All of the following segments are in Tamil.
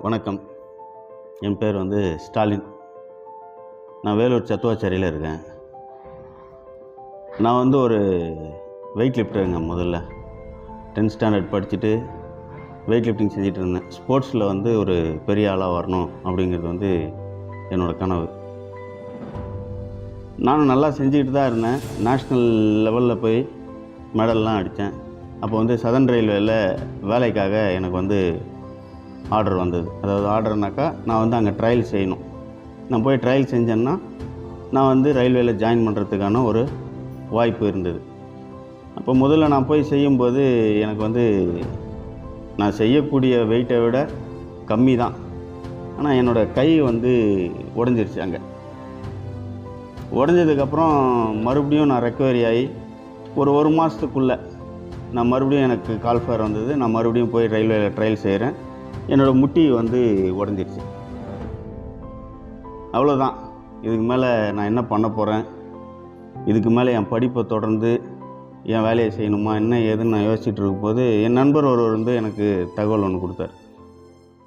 வணக்கம். என் பேர் வந்து ஸ்டாலின். நான் வேலூர் சத்துவாச்சாரியில் இருக்கேன். நான் வந்து ஒரு வெயிட் லிஃப்டருங்க முதல்ல. டென்த் ஸ்டாண்டர்ட் படிச்சுட்டு வெயிட் லிஃப்டிங் செஞ்சுட்டு இருந்தேன். ஸ்போர்ட்ஸில் வந்து ஒரு பெரிய ஆளாக வரணும் அப்படிங்கிறது வந்து என்னோடய கனவு. நானும் நல்லா செஞ்சுக்கிட்டு தான் இருந்தேன். நேஷ்னல் லெவலில் போய் மெடல்லாம் அடித்தேன் அப்போ வந்து சதன் ரயில்வேல வேலைக்காக எனக்கு வந்து ஆர்டர் வந்தது. அதாவது ஆர்டர்னாக்கா நான் வந்து அங்கே ட்ரையல் செய்யணும். நான் போய் ட்ரையல் செஞ்சேன்னா நான் வந்து ரயில்வேல ஜாயின் பண்ணுறதுக்கான ஒரு வாய்ப்பு இருந்தது. அப்போ முதல்ல நான் போய் செய்யும்போது எனக்கு வந்து நான் செய்யக்கூடிய வெயிட்டை விட கம்மி தான். ஆனால் என்னோடய கை வந்து உடஞ்சிருச்சு அங்கே. உடஞ்சதுக்கப்புறம் மறுபடியும் நான் ரெக்கவரி ஆகி ஒரு ஒரு மாதத்துக்குள்ளே நான் மறுபடியும் எனக்கு கால்ஃபேர் வந்தது. நான் மறுபடியும் போய் ரயில்வேல ட்ரையல் செய்கிறேன் என்னோடய முட்டி வந்து உடஞ்சிருச்சு. அவ்வளோதான் இதுக்கு மேலே நான் என்ன பண்ண போகிறேன் இதுக்கு மேலே என் படிப்பை தொடர்ந்து என் வேலையை செய்யணுமா? என்ன ஏதுன்னு நான் யோசிச்சுட்டு இருக்கும்போது என் நண்பர் ஒருவர் வந்து எனக்கு தகவல் ஒன்று கொடுத்தார்.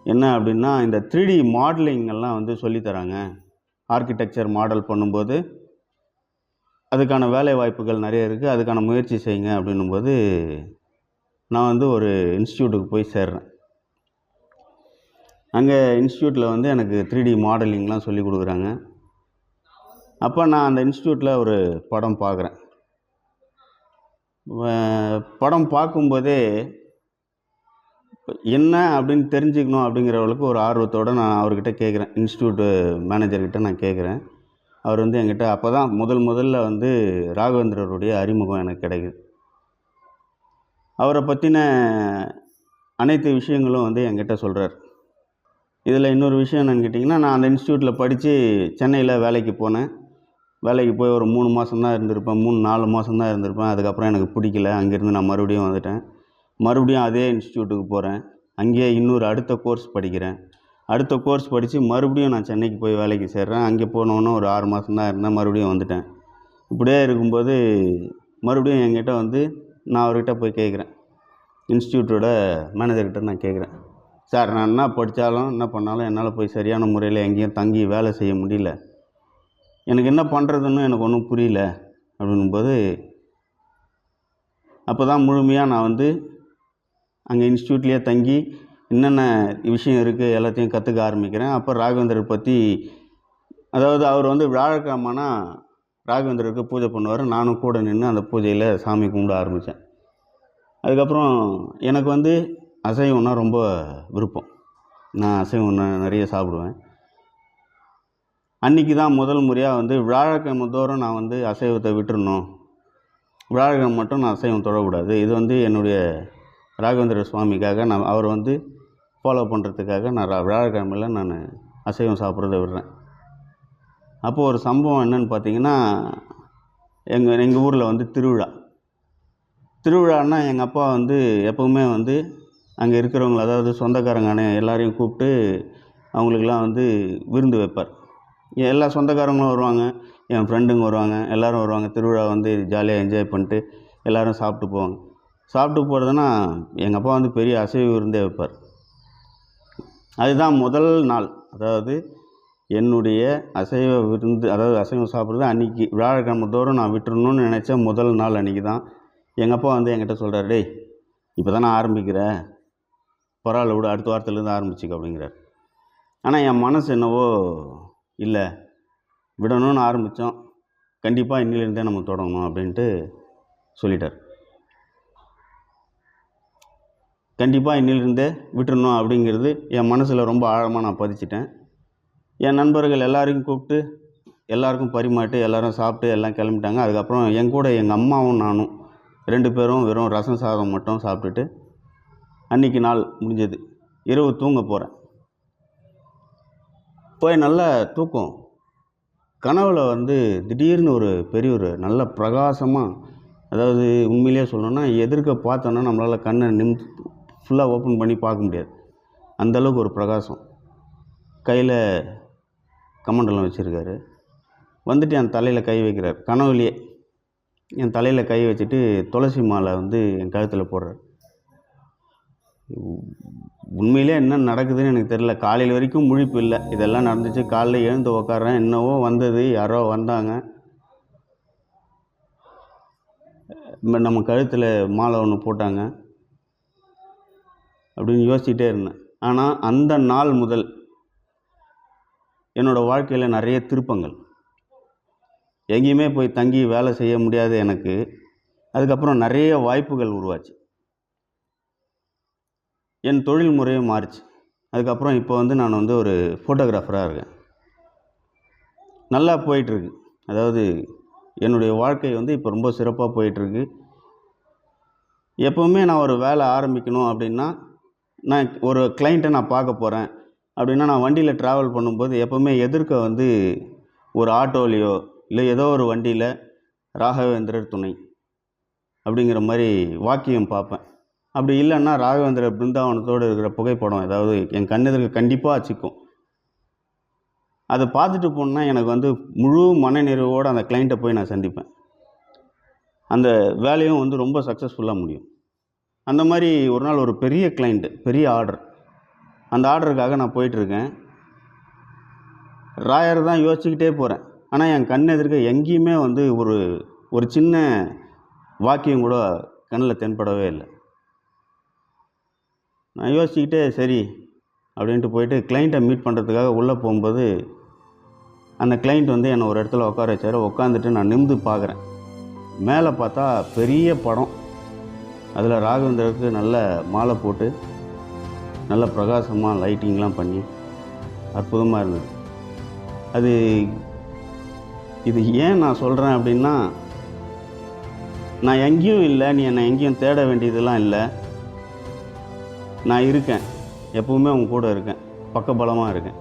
என்ன அப்படின்னா இந்த த்ரீ டி மாடலிங்கெல்லாம் வந்து சொல்லித்தராங்க ஆர்கிடெக்சர் மாடல் பண்ணும்போது அதுக்கான வேலை வாய்ப்புகள் நிறைய இருக்குது அதுக்கான முயற்சி செய்யுங்க அப்படின்னும்போது நான் வந்து ஒரு இன்ஸ்டியூட்டுக்கு போய் சேர்றேன். அங்கே இன்ஸ்டியூட்டில் வந்து எனக்கு த்ரீ டி மாடலிங்லாம் சொல்லி கொடுக்குறாங்க. அப்போ நான் அந்த இன்ஸ்டியூட்டில் ஒரு படம் பார்க்குறேன். படம் பார்க்கும்போதே என்ன அப்படின்னு தெரிஞ்சுக்கணும் அப்படிங்கிறவளுக்கு ஒரு ஆர்வத்தோடு நான் அவர்கிட்ட கேட்குறேன். இன்ஸ்டியூட்டு மேனேஜர்கிட்ட நான் கேட்குறேன். அவர் வந்து என்கிட்ட அப்போ தான் முதல் முதல்ல வந்து ராகவேந்திரருடைய அறிமுகம் எனக்கு கிடைக்குது. அவரை பற்றின அனைத்து விஷயங்களும் வந்து என்கிட்ட சொல்கிறார் இதில் இன்னொரு விஷயம் என்னன்னு கேட்டிங்கன்னா நான் அந்த இன்ஸ்டியூட்டில் படித்து சென்னையில் வேலைக்கு போனேன். வேலைக்கு போய் ஒரு மூணு மாதம் தான் இருந்திருப்பேன். மூணு நாலு மாதம் தான் இருந்திருப்பேன். அதுக்கப்புறம் எனக்கு பிடிக்கல. அங்கேருந்து நான் மறுபடியும் வந்துட்டேன். மறுபடியும் அதே இன்ஸ்டியூட்டுக்கு போகிறேன் அங்கேயே இன்னொரு அடுத்த கோர்ஸ் படிக்கிறேன். அடுத்த கோர்ஸ் படித்து மறுபடியும் நான் சென்னைக்கு போய் வேலைக்கு சேர்றேன். அங்கே போனோன்னு ஒரு ஆறு மாதம் தான் இருந்தேன். மறுபடியும் வந்துட்டேன். இப்படியே இருக்கும்போது மறுபடியும் என்கிட்ட வந்து நான் அவர்கிட்ட போய் கேட்குறேன். இன்ஸ்டியூட்டோட மேனேஜர்கிட்ட நான் கேட்குறேன். சார் நான் என்ன படித்தாலும் என்ன பண்ணாலும் என்னால் போய் சரியான முறையில் எங்கேயும் தங்கி வேலை செய்ய முடியல. எனக்கு என்ன பண்ணுறதுன்னு எனக்கு ஒன்றும் புரியல அப்படின்னும்போது அப்போ தான் முழுமையாக நான் வந்து அங்கே இன்ஸ்டியூட்லேயே தங்கி என்னென்ன விஷயம் இருக்குது எல்லாத்தையும் கற்றுக்க ஆரம்பிக்கிறேன். அப்போ ராகவேந்தர் பற்றி அதாவது அவர் வந்து வியாழக்கிழமைனா ராகவேந்தருக்கு பூஜை பண்ணுவார். நானும் கூட நின்று அந்த பூஜையில் சாமி கும்பிட ஆரம்பித்தேன் அதுக்கப்புறம் எனக்கு வந்து அசைவம்னா ரொம்ப விருப்பம். நான் அசைவம் நிறைய சாப்பிடுவேன். அன்றைக்கி தான் முதல் முறையாக வந்து வியாழக்கிழமை தோறும் நான் வந்து அசைவத்தை விட்டுறணும். வியாழக்கிழமை மட்டும் நான் அசைவம் தொடக்கூடாது. இது வந்து என்னுடைய ராகவேந்திர சுவாமிக்காக நான் அவர் வந்து ஃபாலோ பண்ணுறதுக்காக நான் ரா- வியாழக்கிழமையில் நான் அசைவம் சாப்பிட்றத விடுறேன். அப்போது ஒரு சம்பவம் என்னென்னு பார்த்தீங்கன்னா எங்கள் எங்கள் ஊரில் வந்து திருவிழா. திருவிழான்னா எங்கள் அப்பா வந்து எப்போவுமே வந்து அங்கே இருக்கிறவங்க அதாவது சொந்தக்காரங்க எல்லாரையும் கூப்பிட்டு அவங்களுக்கெல்லாம் வந்து விருந்து வைப்பார். எல்லா சொந்தக்காரங்களும் வருவாங்க என் ஃப்ரெண்டுங்க வருவாங்க எல்லோரும் வருவாங்க. திருவிழா வந்து ஜாலியாக என்ஜாய் பண்ணிட்டு எல்லோரும் சாப்பிட்டு போவாங்க. சாப்பிட்டு போகிறதுனா எங்கள் அப்பா வந்து பெரிய அசைவ விருந்தே வைப்பார். அதுதான் முதல் நாள். அதாவது என்னுடைய அசைவ விருந்து அதாவது அசைவம் சாப்பிட்றது அன்றைக்கி வியாழக்கிழமை தோறும் நான் விட்டுறணும்னு நினச்ச முதல் நாள் அன்றைக்கி தான் எங்கள் அப்பா வந்து என்கிட்ட சொல்கிறார் டேய் இப்போ தானே ஆரம்பிக்கிற பரவாயில்ல விடு அடுத்த வாரத்துலேருந்து ஆரம்பிச்சுக்க அப்படிங்கிறார். ஆனால் என் மனசு என்னவோ இல்லை. விடணும்னு ஆரம்பித்தோம் கண்டிப்பாக இன்னிலேருந்தே நம்ம தொடங்கணும் அப்படின்ட்டு சொல்லிட்டார். கண்டிப்பாக இன்னிலிருந்தே விட்டுறணும் அப்படிங்கிறது என் மனசில் ரொம்ப ஆழமாக நான் பதிச்சிட்டேன். என் நண்பர்கள் எல்லாரையும் கூப்பிட்டு எல்லாருக்கும் பரிமாட்டு எல்லோரும் சாப்பிட்டு எல்லாம் கிளம்பிட்டாங்க. அதுக்கப்புறம் என் கூட எங்கள் அம்மாவும் நானும் ரெண்டு பேரும் வெறும் ரசம் சாதம் மட்டும் சாப்பிட்டுட்டு அன்றைக்கி நாள் முடிஞ்சது. இரவு தூங்க போகிறேன் போய் நல்ல தூக்கம். கனவில் வந்து திடீர்னு ஒரு பெரிய ஒரு நல்ல பிரகாசமாக அதாவது உண்மையிலேயே சொல்லணும்னா எதிர்க்க பார்த்தோன்னா நம்மளால் கண்ணை நிம் ஃபுல்லாக ஓப்பன் பண்ணி பார்க்க முடியாது. அந்த அளவுக்கு ஒரு பிரகாசம். கையில் கமண்டலம் வச்சுருக்காரு. வந்துட்டு என் தலையில் கை வைக்கிறார். கனவுலேயே என் தலையில் கை வச்சுட்டு துளசி மாலை வந்து என் கழுத்தில் போடுறார். உண்மையிலே என்ன நடக்குதுன்னு எனக்கு தெரியல. காலையில் வரைக்கும் முழிப்பு இல்லை. இதெல்லாம் நடந்துச்சு. காலைல எழுந்து உக்காறேன் என்னவோ வந்தது. யாரோ வந்தாங்க. நம்ம கழுத்தில் மாலை ஒன்று போட்டாங்க. அப்படின்னு யோசிச்சுட்டே இருந்தேன். ஆனால் அந்த நாள் முதல் என்னோடய வாழ்க்கையில் நிறைய திருப்பங்கள். எங்கேயுமே போய் தங்கி வேலை செய்ய முடியாது எனக்கு. அதுக்கப்புறம் நிறைய வாய்ப்புகள் உருவாச்சு. என் தொழில் முறையும் மாறிச்சு. அதுக்கப்புறம் இப்போ வந்து நான் வந்து ஒரு ஃபோட்டோகிராஃபராக இருக்கேன். நல்லா போயிட்டுருக்கு. அதாவது என்னுடைய வாழ்க்கை வந்து இப்போ ரொம்ப சிறப்பாக போயிட்டுருக்கு. எப்போவுமே நான் ஒரு வேலை ஆரம்பிக்கணும் அப்படின்னா நான் ஒரு கிளைண்ட்டை நான் பார்க்க போகிறேன் அப்படின்னா நான் வண்டியில் ட்ராவல் பண்ணும்போது எப்போவுமே எதிர்க்க வந்து ஒரு ஆட்டோலேயோ இல்லை ஏதோ ஒரு வண்டியில் ராகவேந்திரர் துணை அப்படிங்கிற மாதிரி வாக்கியம் பார்ப்பேன். அப்படி இல்லைன்னா ராகவேந்திர பிருந்தாவனத்தோடு இருக்கிற புகைப்படம் ஏதாவது என் கண்ணெதிர்க்கு கண்டிப்பாக வச்சுக்கும் அதை பார்த்துட்டு போனால் எனக்கு வந்து முழு மனநிறைவோடு அந்த கிளைண்ட்டை போய் நான் சந்திப்பேன். அந்த வேலையும் வந்து ரொம்ப சக்ஸஸ்ஃபுல்லாக முடியும். அந்த மாதிரி ஒரு நாள் ஒரு பெரிய கிளைண்ட்டு பெரிய ஆர்டர் அந்த ஆர்டருக்காக நான் போயிட்டுருக்கேன். ராயர் தான் யோசிச்சுக்கிட்டே போகிறேன் ஆனால் என் கண் எதிர்க்க எங்கேயுமே வந்து ஒரு ஒரு சின்ன வாக்கியம் கூட கண்ணில் தென்படவே இல்லை. நான் யோசிச்சுக்கிட்டே சரி அப்படின்ட்டு போயிட்டு கிளைண்ட்டை மீட் பண்ணுறதுக்காக உள்ளே போகும்போது அந்த கிளைண்ட் வந்து என்னை ஒரு இடத்துல உட்கார வச்சார். உட்காந்துட்டு நான் நிமிந்து பார்க்குறேன். மேலே பார்த்தா பெரிய படம். அதில் ராகவேந்தருக்கு நல்ல மாலை போட்டு நல்ல பிரகாசமாக லைட்டிங்லாம் பண்ணி அற்புதமாக இருந்தது. அது இது ஏன் நான் சொல்கிறேன் அப்படின்னா நான் எங்கேயும் இல்லை நீ என்னை எங்கேயும் தேட வேண்டியதெல்லாம் இல்லை. நான் இருக்கேன். எப்பவுமே உன் கூட இருக்கேன். பக்கபலமாக இருக்கேன்.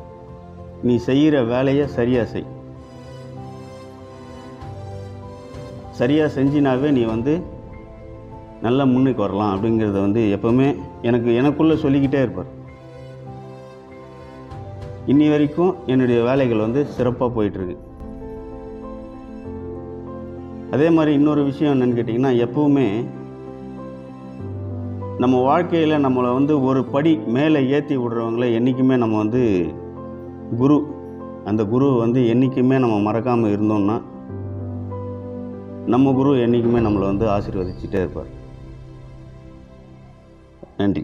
நீ செய்கிற வேலையை சரியாக செய். சரியாக செஞ்சினாவே நீ வந்து நல்லா முன்னுக்கு வரலாம் அப்படிங்கிறத வந்து எப்பவுமே எனக்கு எனக்குள்ளே சொல்லிக்கிட்டே இருப்பார். இன்னி வரைக்கும் என்னுடைய வேலைகள் வந்து சிறப்பாக போயிட்டுருக்கு. அதே மாதிரி இன்னொரு விஷயம் என்னென்னு கேட்டிங்கன்னா எப்பவுமே நம்ம வாழ்க்கையில் நம்மளை வந்து ஒரு படி மேலே ஏற்றி விடுறவங்கள என்றைக்குமே நம்ம வந்து குரு அந்த குரு வந்து என்றைக்குமே நம்ம மறக்காமல் இருந்தோம்னா நம்ம குரு என்றைக்குமே நம்மளை வந்து ஆசீர்வதிச்சுட்டே இருப்பார். நன்றி.